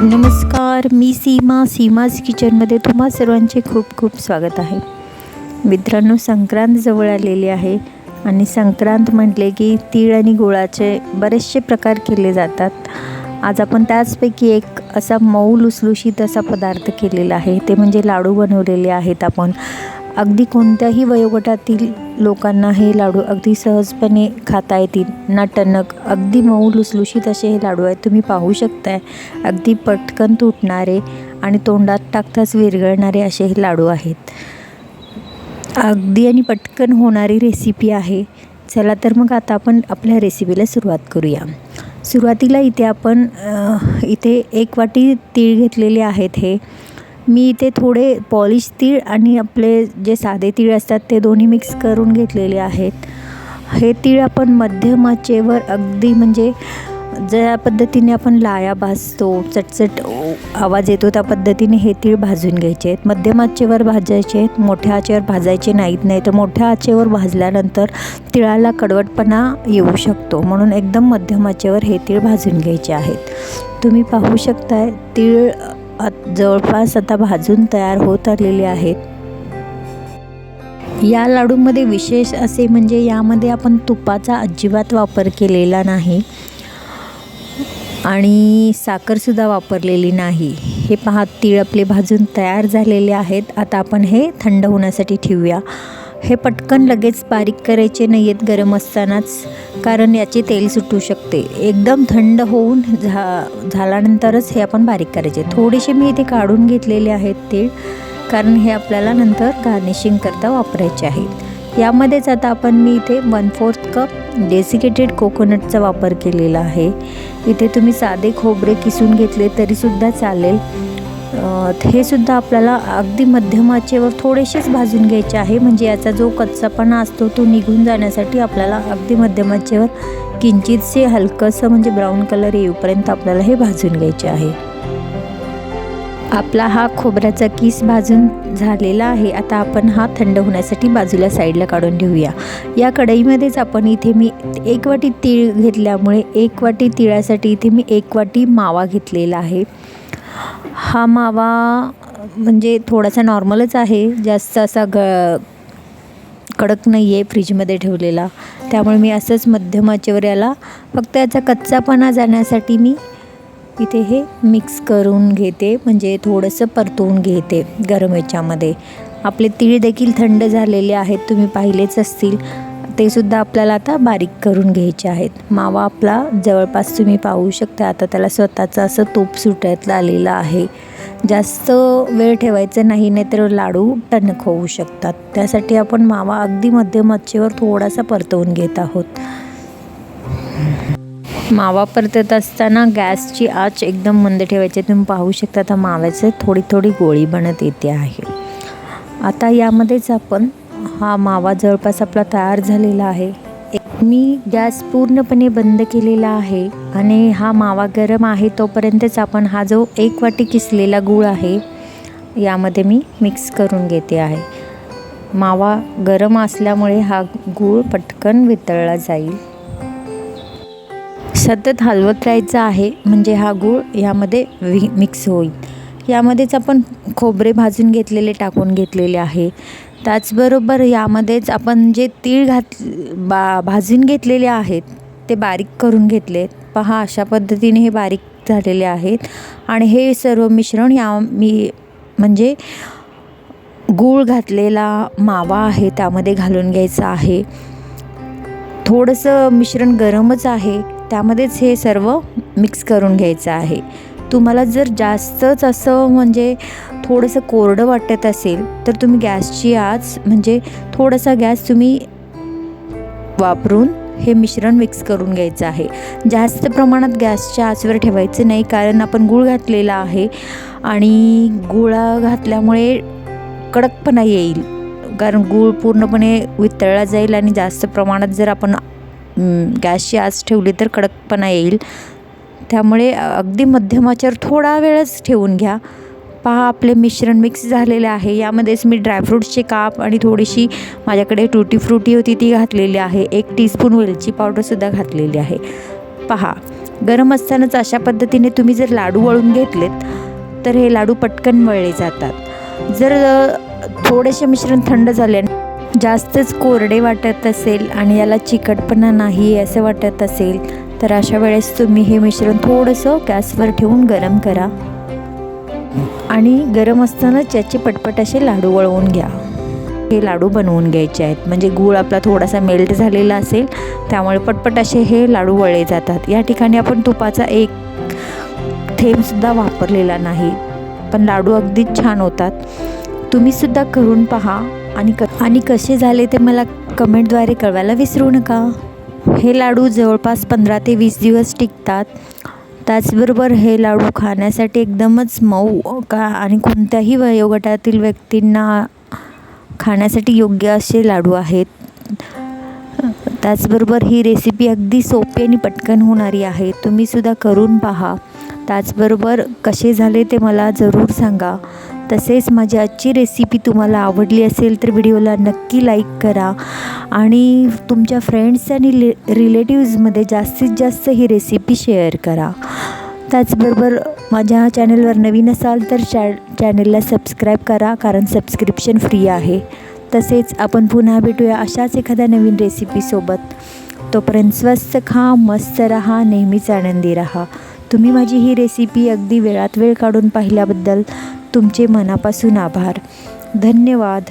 नमस्कार मी सीमा सीमाज किचनमध्ये तुम्हा सर्वांचे खूप खूप स्वागत आहे. मित्रांनो संक्रांत जवळ आलेली आहे आणि संक्रांत म्हटले की तीळ आणि गुळाचे बरेचसे प्रकार केले जातात. आज आपण त्याचपैकी एक असा मऊ लुसलुशीत असा पदार्थ केलेला आहे. ते म्हणजे लाडू बनवलेले आहेत आपण. अगदी कोणत्याही वयोगटातील लोकांना हे लाडू अगदी सहजपणे खाता येतील. ना टणक अगदी मऊ लुसलुशीत असे हे लाडू आहेत. तुम्ही पाहू शकताय अगदी पटकन तुटणारे आणि तोंडात टाकताच विरघळणारे असे हे लाडू आहेत. अगदी आणि पटकन होणारी रेसिपी आहे. चला तर मग आता आपण आपल्या रेसिपीला सुरुवात करूया. सुरुवातीला इथे आपण इथे एक वाटी तीळ घेतलेले आहेत हे. मी इथे थोडे पॉलिश तीळ आणि आपले जे साधे तीळ असतात ते दोन्ही मिक्स करून घेतलेले आहेत. हे तीळ आपण मध्यमाचेवर अगदी म्हणजे ज्या पद्धतीने आपण लाया भाजतो चटचट आवाज येतो त्या पद्धतीने हे तीळ भाजून घ्यायचे आहेत. मध्यम आचेवर भाजायचे आहेत मोठ्या आचेवर भाजायचे नाहीत नाही तर मोठ्या आचेवर भाजल्यानंतर तिळाला कडवटपणा येऊ शकतो. म्हणून एकदम मध्यम आचेवर हे तीळ भाजून घ्यायचे आहेत. तुम्ही पाहू शकताय तीळ जवळपास आता भाजून तयार होत आलेले आहेत. या लाडूमध्ये विशेष असे म्हणजे यामध्ये आपण तुपाचा अजिबात वापर केलेला नाही आणि साखरसुद्धा वापरलेली नाही. हे पहा तीळ आपले भाजून तयार झालेले आहेत. आता आपण हे थंड होण्यासाठी ठेवूया. हे पटकन लगेच बारीक करायचे नाही आहेत गरम असतानाच कारण याचे तेल सुटू शकते. एकदम थंड होऊन झा झाल्यानंतरच हे आपण बारीक करायचे. थोडेसे मी इथे काढून घेतलेले आहेत ते कारण हे आपल्याला नंतर गार्निशिंग करता वापरायचे आहेत. यामध्येच आता आपण मी इथे वन फोर्थ कप डेसिकेटेड कोकोनटचा वापर केलेला आहे. इथे तुम्ही साधे खोबरे किसून घेतले तरीसुद्धा चालेल. हे सुद्धा आपल्याला अगदी मध्यम आचेवर थोडेसेच भाजून घ्यायचे आहे. म्हणजे याचा जो कच्चापणा असतो तो निघून जाण्यासाठी आपल्याला अगदी मध्यम आचेवर किंचितसे हलकंसं म्हणजे ब्राऊन कलर येऊपर्यंत आपल्याला हे भाजून घ्यायचे आहे. आपला हा खोबऱ्याचा किस भाजून झालेला आहे. आता आपण हा थंड होण्यासाठी बाजूला साईडला काढून ठेवूया या कढईमध्येच आपण इथे मी एक वाटी तीळ घेतल्यामुळे एक वाटी तिळासाठी इथे मी एक वाटी मावा घेतलेला आहे. हा मावा म्हणजे थोडासा नॉर्मलच आहे. जास्त असा ग कडक नाही आहे फ्रीजमध्ये ठेवलेला. त्यामुळे मी असंच मध्यम आचेवर याला फक्त याचा कच्चापणा जाण्यासाठी मी इथे हे मिक्स करून घेते म्हणजे थोडंसं परतवून घेते गरम याच्यामध्ये. आपले तीळ देखील थंड झालेले आहेत तुम्ही पाहिलेच असतील. ते सुद्धा आपल्याला आता बारीक करून घ्यायचे आहेत. मावा आपला जवळपास तुम्ही पाहू शकता आता त्याला स्वतःचं असं तूप सुटत आलेलं आहे. जास्त वेळ ठेवायचं नाही नाहीतर लाडू टणक होऊ शकतात. त्यासाठी आपण मावा अगदी मध्यम मच्छेवर थोडासा परतवून घेत आहोत. मावा परतत असताना गॅसची आच एकदम मंद ठेवायची. तुम्ही पाहू शकता आता माव्याचं थोडी थोडी गोळी बनत येते आहे. आता यामध्येच आपण हा मावा जवळपास आपला तयार झालेला आहे. एक मी गॅस पूर्णपणे बंद केलेला आहे आणि हा मावा गरम आहे तोपर्यंतच आपण हा जो एक वाटी किसलेला गूळ आहे यामध्ये मी मिक्स करून घेते आहे. मावा गरम असल्यामुळे हा गूळ पटकन वितळला जाईल. सतत हलवत राहायचं आहे म्हणजे हा गूळ यामध्ये वि मिक्स होईल. यामध्येच आपण खोबरे भाजून घेतलेले टाकून घेतलेले आहे. त्याचबरोबर यामध्येच आपण जे तीळ घात बा भाजून घेतलेले आहेत ते बारीक करून घेतले. पहा अशा पद्धतीने हे बारीक झालेले आहेत. आणि हे सर्व मिश्रण या मी म्हणजे गूळ घातलेला मावा आहे त्यामध्ये घालून घ्यायचा आहे. थोडंसं मिश्रण गरमच आहे. त्यामध्येच हे सर्व मिक्स करून घ्यायचं आहे. तुम्हाला जर जास्तच असं म्हणजे थोडंसं कोरडं वाटत असेल तर तुम्ही गॅसची आच म्हणजे थोडासा गॅस तुम्ही वापरून हे मिश्रण मिक्स करून घ्यायचं आहे. जास्त प्रमाणात गॅसच्या आचवर ठेवायचं नाही कारण आपण गूळ घातलेला आहे आणि गुळा घातल्यामुळे कडकपणा येईल. कारण गूळ पूर्णपणे वितळला जाईल आणि जास्त प्रमाणात जर आपण गॅसची आच ठेवली तर कडकपणा येईल. त्यामुळे अगदी मध्यमाच्यावर थोडा वेळच ठेवून घ्या. पहा आपले मिश्रण मिक्स झालेले आहे. यामध्येच मी ड्रायफ्रूट्सचे काप आणि थोडीशी माझ्याकडे टुटी फ्रुटी होती ती घातलेली आहे. एक टीस्पून वेलची पावडरसुद्धा घातलेली आहे. पहा गरम असतानाच अशा पद्धतीने तुम्ही जर लाडू वळून घेतलेत तर हे लाडू पटकन वळले जातात. जर थोडेसे मिश्रण थंड झाले जास्तच कोरडे वाटत असेल आणि याला चिकटपणा नाही असं वाटत असेल तर अशा वेळेस तुम्ही हे मिश्रण थोडंसं गॅसवर ठेवून गरम करा. आणि गरम असतानाच याचे पटपट असे लाडू वळवून घ्या. हे लाडू बनवून घ्यायचे आहेत. म्हणजे गूळ आपला थोडासा मेल्ट झालेला असेल त्यामुळे पटपट असे हे लाडू वळले जातात. या ठिकाणी आपण तुपाचा एक थेंबसुद्धा वापरलेला नाही पण लाडू अगदीच छान होतात. तुम्हीसुद्धा करून पहा. आणि क आणि कसे झाले ते मला कमेंटद्वारे कळवायला विसरू नका. हे लाडू जवळपास पंधरा ते वीस दिवस टिकतात. त्याचबरोबर हे लाडू खाण्यासाठी एकदमच मऊ का आणि कोणत्याही वयोगटातील व्यक्तींना खाण्यासाठी योग्य असे लाडू आहेत. त्याचबरोबर ही रेसिपी अगदी सोपी आणि पटकन होणारी आहे. तुम्हीसुद्धा करून पहा. त्याचबरोबर कसे झाले ते मला जरूर सांगा. तसेच माझी आजची रेसिपी तुम्हाला आवडली असेल तर व्हिडिओला नक्की लाईक करा. आणि तुमच्या फ्रेंड्स आणि ले रिलेटिव्जमध्ये जास्तीत जास्त ही रेसिपी शेअर करा. त्याचबरोबर माझ्या चॅनलवर नवीन असाल तर चॅ चॅनलला सबस्क्राईब करा कारण सबस्क्रिप्शन फ्री आहे. तसेच आपण पुन्हा भेटूया अशाच एखाद्या नवीन रेसिपीसोबत तोपर्यंत स्वस्त खा मस्त रहा नेहमीच आनंदी राहा. तुम्ही माझी ही रेसिपी अगदी वेळात वेळ काढून पाहिल्याबद्दल तुमचे मनापासून आभार. धन्यवाद.